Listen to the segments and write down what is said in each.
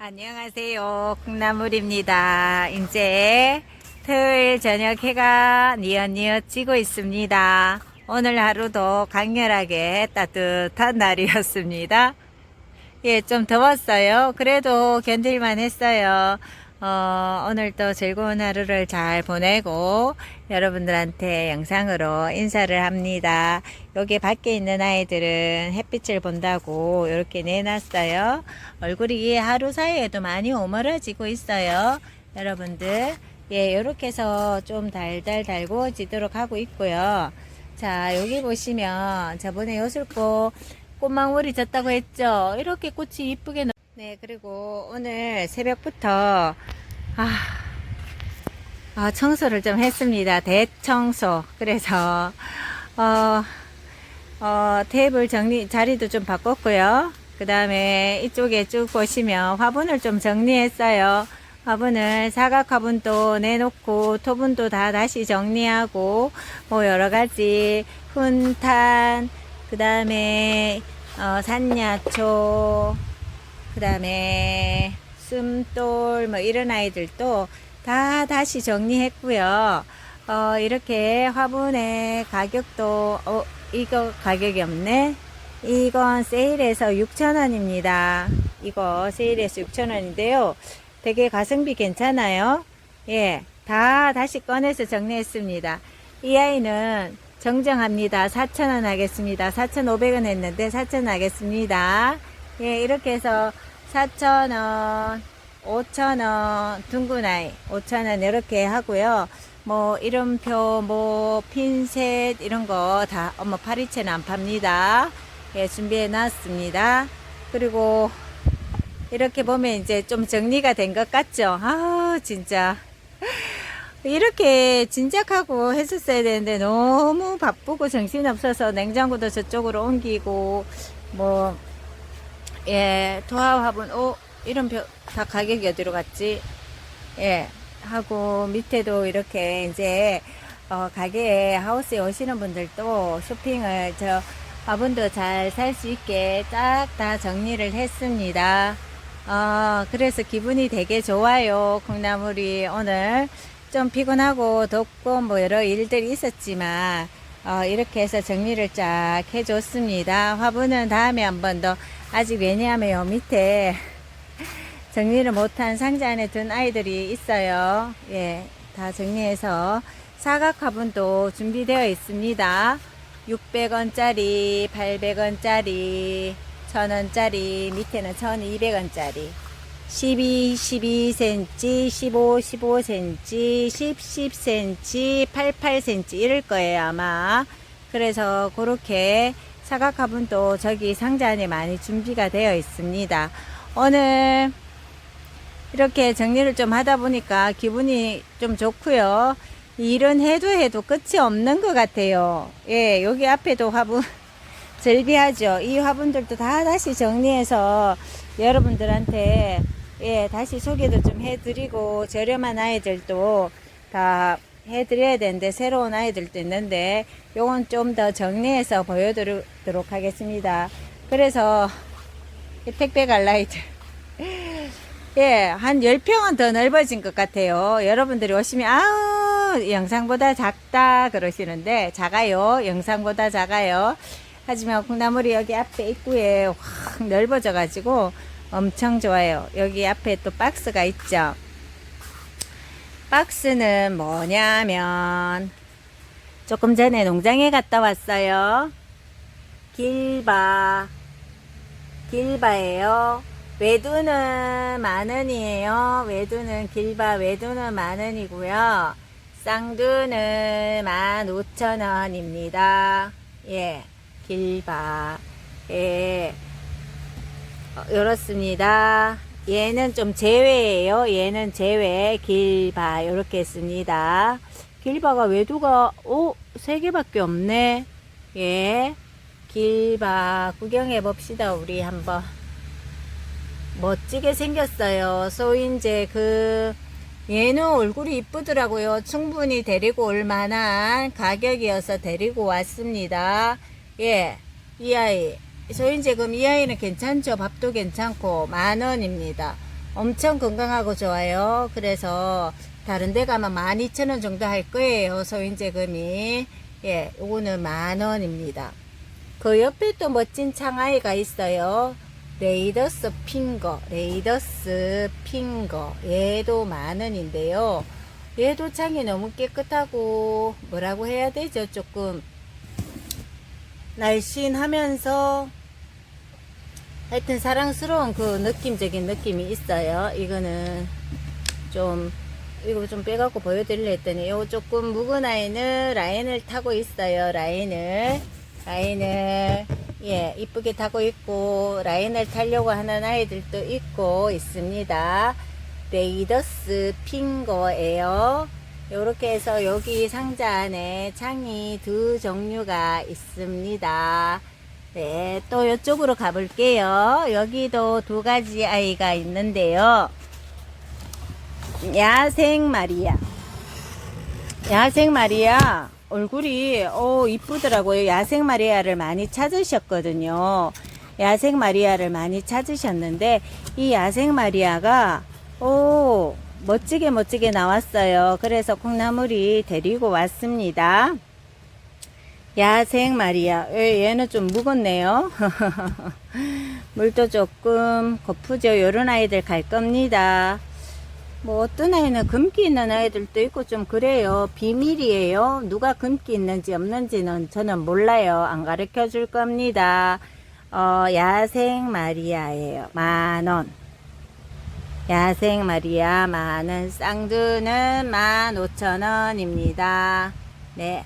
안녕하세요. 콩나물입니다. 이제 토요일 저녁 해가 뉘엿뉘엿 지고 있습니다. 오늘 하루도 강렬하게 따뜻한 날이었습니다. 예, 좀 더웠어요. 그래도 견딜만 했어요. 어, 오늘도 즐거운 하루를 잘 보내고 여러분들한테 영상으로 인사를 합니다. 여기 밖에 있는 아이들은 햇빛을 본다고 이렇게 내놨어요. 얼굴이 하루 사이에도 많이 오므라지고 있어요. 여러분들. 예, 이렇게 해서 좀 달달 달구어지도록 하고 있고요. 자, 여기 보시면 저번에 요술꽃 꽃망울이 졌다고 했죠. 이렇게 꽃이 이쁘게 나- 네, 그리고 오늘 새벽부터 아, 아, 청소를 좀 했습니다. 대청소. 그래서 어, 어, 테이블 정리 자리도 좀 바꿨고요. 그 다음에 이쪽에 쭉 보시면 화분을 좀 정리했어요. 화분을 사각 화분도 내놓고 토분도 다 다시 정리하고 뭐 여러 가지 훈탄 그 다음에 어, 산야초 그 다음에 숨돌 뭐 이런 아이들도 다 다시 정리했고요. 어, 이렇게 화분의 가격도 어, 이거 가격이 없네. 이건 세일해서 6,000원입니다. 이거 세일해서 6,000원인데요. 되게 가성비 괜찮아요. 예, 다 다시 꺼내서 정리했습니다. 이 아이는 정정합니다. 4,000원 하겠습니다. 4,500원 했는데 4,000원 하겠습니다. 예, 이렇게 해서 4,000원, 5,000원, 둥근 아이 5,000원 이렇게 하고요. 뭐 이름표, 뭐 핀셋 이런 거 다 엄마 파리채는 안 팝니다. 예, 준비해 놨습니다. 그리고 이렇게 보면 이제 좀 정리가 된 것 같죠? 아, 진짜. 이렇게 진작하고 했었어야 되는데 너무 바쁘고 정신없어서 냉장고도 저쪽으로 옮기고 뭐 예, 도화 화분, 오, 이름표 다 가격이 어디로 갔지? 예, 하고 밑에도 이렇게 이제 어, 가게에 하우스에 오시는 분들도 쇼핑을 저 화분도 잘 살 수 있게 딱 다 정리를 했습니다. 어, 그래서 기분이 되게 좋아요. 콩나물이 오늘 좀 피곤하고 덥고 뭐 여러 일들이 있었지만 어, 이렇게 해서 정리를 쫙 해줬습니다. 화분은 다음에 한 번 더 아직 왜냐하면 요 밑에 정리를 못한 상자 안에 든 아이들이 있어요. 예, 다 정리해서 사각 화분도 준비되어 있습니다. 600원짜리, 800원짜리, 1000원짜리, 밑에는 1200원짜리. 12, 12cm, 15, 15cm, 10, 10cm, 88cm 이럴 거예요, 아마. 그래서 그렇게 사각 화분도 저기 상자 안에 많이 준비가 되어 있습니다. 오늘 이렇게 정리를 좀 하다 보니까 기분이 좀 좋고요. 일은 해도 해도 끝이 없는 것 같아요. 예, 여기 앞에도 화분 절비하죠. 이 화분들도 다 다시 정리해서 여러분들한테 예, 다시 소개도 좀 해드리고 저렴한 아이들도 다 해드려야 되는데 새로운 아이들도 있는데 요건 좀 더 정리해서 보여드리도록 하겠습니다. 그래서 이 택배 갈라이들 예, 한 10평은 더 넓어진 것 같아요. 여러분들이 오시면, 아우, 영상보다 작다 그러시는데, 작아요. 영상보다 작아요. 하지만 콩나물이 여기 앞에 입구에 확 넓어져 가지고 엄청 좋아요. 여기 앞에 또 박스가 있죠. 박스는 뭐냐면, 조금 전에 농장에 갔다 왔어요. 길바, 길바예요. 외두는 만 원이에요. 외두는 길바 외두는 만 원이고요. 쌍두는 만 오천 원입니다. 예, 길바. 예, 어, 이렇습니다. 얘는 좀 제외예요. 얘는 제외. 길바 이렇게 했습니다. 길바가 외두가 오, 세 개밖에 없네. 예. 길바 구경해 봅시다. 우리 한번. 멋지게 생겼어요. 소인제 그 얘는 얼굴이 이쁘더라고요. 충분히 데리고 올 만한 가격이어서 데리고 왔습니다. 예, 이 아이 소인제 그럼 이 아이는 괜찮죠? 밥도 괜찮고 만 원입니다. 엄청 건강하고 좋아요. 그래서 다른 데 가면 12,000원 정도 할 거예요. 소인제금이. 예, 요거는 만 원입니다. 그 옆에 또 멋진 창아이가 있어요. 레이더스 핑거, 레이더스 핑거. 얘도 만 원인데요. 얘도 창이 너무 깨끗하고 뭐라고 해야 되죠? 조금 날씬하면서 하여튼 사랑스러운 그 느낌적인 느낌이 있어요. 이거는 좀 이거 좀 빼갖고 보여드리려 했더니 요 조금 묵은 아이는 라인을 타고 있어요. 라인을 라인을 예 이쁘게 타고 있고 라인을 타려고 하는 아이들도 있고 있습니다. 레이더스 핑거예요. 요렇게 해서 여기 상자 안에 창이 두 종류가 있습니다. 네, 또 이쪽으로 가볼게요. 여기도 두 가지 아이가 있는데요. 야생 마리아. 야생 마리아. 얼굴이, 오, 이쁘더라고요. 야생 마리아를 많이 찾으셨거든요. 야생 마리아를 많이 찾으셨는데, 이 야생 마리아가, 오, 멋지게 멋지게 나왔어요. 그래서 콩나물이 데리고 왔습니다. 야생. 예, 얘는 좀 무겁네요. 물도 조금 고프죠. 요런 아이들 갈 겁니다. 뭐 어떤 아이는 금기 있는 아이들도 있고 좀 그래요. 비밀이에요. 누가 금기 있는지 없는지는 저는 몰라요. 안 가르쳐 줄 겁니다. 어, 야생 마리아예요. 만 원. 야생 마리아 만원. 쌍두는 만 오천 원입니다. 네.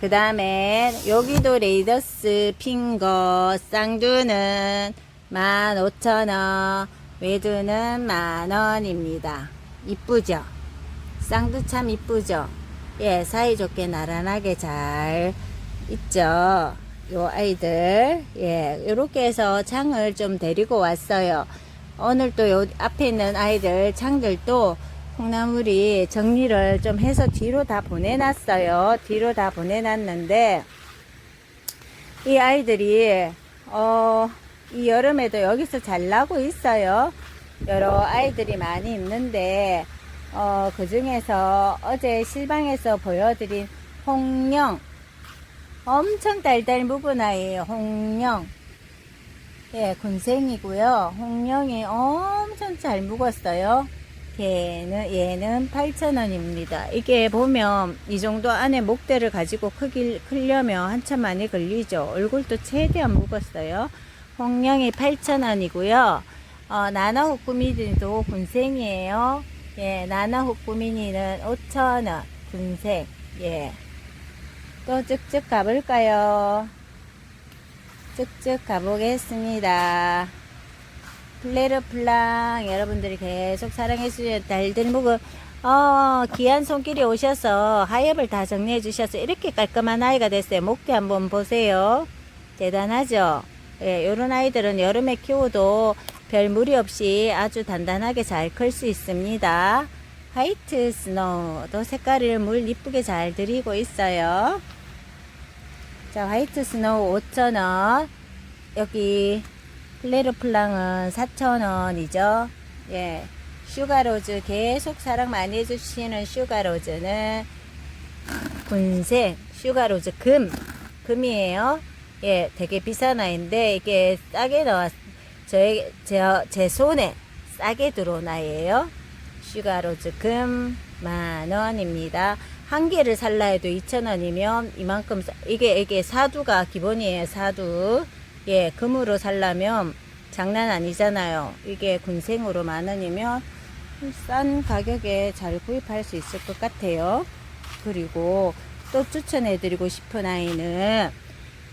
그 다음에 여기도 레이더스 핑거 쌍두는 15,000원 외두는 만원입니다 이쁘죠 쌍두 참 이쁘죠 예 사이좋게 나란하게 잘 있죠 요 아이들 예 요렇게 해서 창을 좀 데리고 왔어요 오늘 또 요 앞에 있는 아이들 창들도 콩나물이 정리를 좀 해서 뒤로 다 보내놨어요. 뒤로 다 보내놨는데 이 아이들이 어, 이 여름에도 여기서 잘 나고 있어요. 여러 아이들이 많이 있는데 어, 그 중에서 어제 실방에서 보여드린 홍령 엄청 달달 묵은 아이예요. 홍령 예, 군생이고요. 홍령이 엄청 잘 묵었어요. 얘는, 얘는 8,000원입니다. 이게 보면 이 정도 안에 목대를 가지고 크기, 크려면 한참 많이 걸리죠. 얼굴도 최대한 묵었어요. 홍량이 8,000원이고요. 어, 나나 후꾸미니도 군생이에요. 예, 나나 후꾸미니는 5,000원. 군생. 예. 또 쭉쭉 가볼까요? 쭉쭉 가보겠습니다. 플레르플랑 여러분들이 계속 사랑해주신 달들 묵은 어, 귀한 손길이 오셔서 하엽을 다 정리해 주셔서 이렇게 깔끔한 아이가 됐어요. 목대 한번 보세요. 대단하죠? 예, 요런 아이들은 여름에 키워도 별 무리 없이 아주 단단하게 잘 클 수 있습니다. 화이트 스노우도 색깔을 물 이쁘게 잘 들이고 있어요. 자, 화이트 스노우 5,000원. 여기 플레르플랑은 4,000원이죠. 예. 슈가로즈 계속 사랑 많이 해주시는 슈가로즈는 군생 슈가로즈 금 금이에요. 예, 되게 비싼 아이인데 이게 싸게 나왔 저의 제, 제 손에 싸게 들어온 아이예요. 슈가로즈 금 만원입니다. 한 개를 살라 해도 2,000원이면 이만큼 싸- 이게 이게 사두가 기본이에요. 사두. 예, 금으로 살라면 장난 아니잖아요. 이게 군생으로 만 원이면 싼 가격에 잘 구입할 수 있을 것 같아요. 그리고 또 추천해드리고 싶은 아이는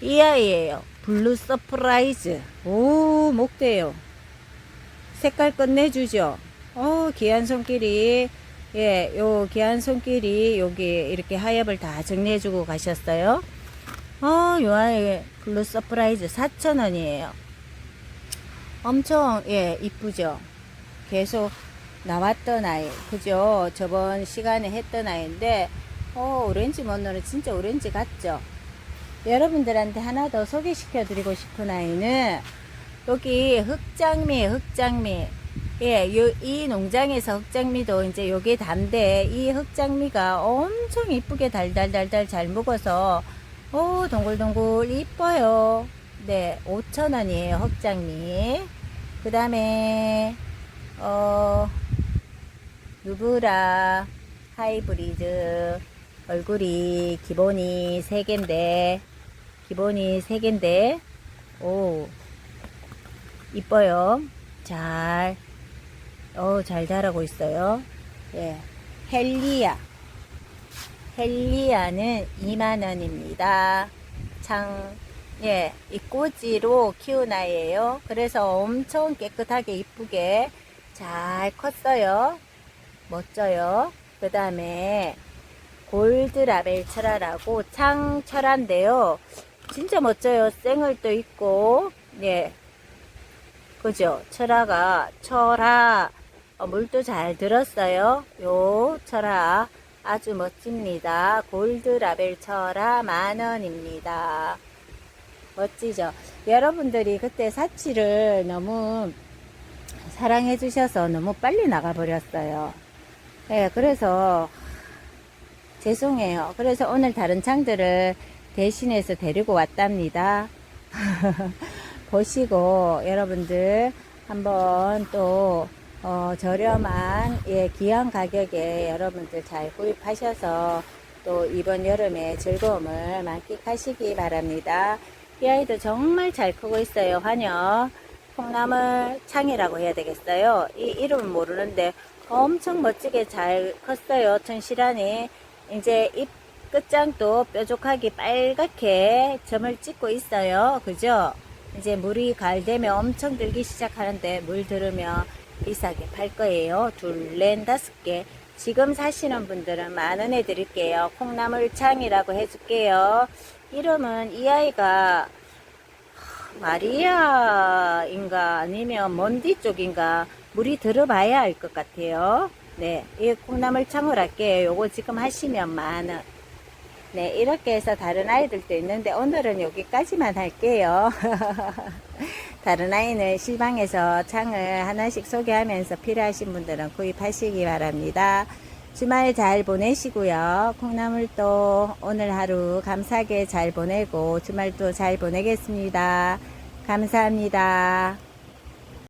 이 아이예요. 블루 서프라이즈. 오, 목대요. 색깔 끝내주죠. 어, 귀한 손길이, 예, 요 귀한 손길이 여기 이렇게 하엽을 다 정리해주고 가셨어요. 어, 요 아이 블루 서프라이즈 4,000원이에요. 엄청, 예, 이쁘죠? 계속 나왔던 아이. 그죠? 저번 시간에 했던 아이인데, 어, 오렌지 먼노는 진짜 오렌지 같죠? 여러분들한테 하나 더 소개시켜 드리고 싶은 아이는, 여기 흑장미, 흑장미. 예, 요, 이 농장에서 흑장미도 이제 요게 단데, 이 흑장미가 엄청 이쁘게 달달달달 잘 먹어서, 오, 동글동글 이뻐요. 네, 5,000원이에요, 흑장미. 그 다음에, 어, 누브라, 하이브리드, 얼굴이 기본이 3개인데, 기본이 3개인데, 오, 이뻐요. 잘, 어, 잘 자라고 있어요. 예. 헬리아. 헬리아는 2만원입니다. 장, 예, 이 꼬지로 키운 아이예요. 그래서 엄청 깨끗하게 이쁘게 잘 컸어요. 멋져요. 그 다음에 골드 라벨 철화라고 창철화인데요. 진짜 멋져요. 생얼도 있고, 예. 그죠? 철화가, 철화, 어, 물도 잘 들었어요. 요 철화 아주 멋집니다. 골드 라벨 철화 만원입니다. 멋지죠? 여러분들이 그때 사치를 너무 사랑해 주셔서 너무 빨리 나가버렸어요. 예, 그래서 죄송해요. 그래서 오늘 다른 창들을 대신해서 데리고 왔답니다. 보시고 여러분들 한번 또 어, 저렴한 예, 귀한 가격에 여러분들 잘 구입하셔서 또 이번 여름에 즐거움을 만끽하시기 바랍니다. 이 아이도 정말 잘 크고 있어요. 환영 콩나물 창이라고 해야 되겠어요. 이 이름은 모르는데 엄청 멋지게 잘 컸어요. 천실하니 이제 잎 끝장도 뾰족하게 빨갛게 점을 찍고 있어요. 그죠? 이제 물이 가을되면 엄청 들기 시작하는데 물 들으면 비싸게 팔 거예요. 둘, 넷, 다섯 개. 지금 사시는 분들은 만 원에 드릴게요. 콩나물 창이라고 해줄게요. 이름은 이 아이가 마리아인가 아니면 먼디 쪽인가 물이 들어봐야 알 것 같아요. 네, 이 콩나물 창을 할게요. 요거 지금 하시면 만 원. 네, 이렇게 해서 다른 아이들도 있는데 오늘은 여기까지만 할게요. 다른 아이는 실방에서 창을 하나씩 소개하면서 필요하신 분들은 구입하시기 바랍니다. 주말 잘 보내시고요. 콩나물도 오늘 하루 감사하게 잘 보내고 주말도 잘 보내겠습니다. 감사합니다.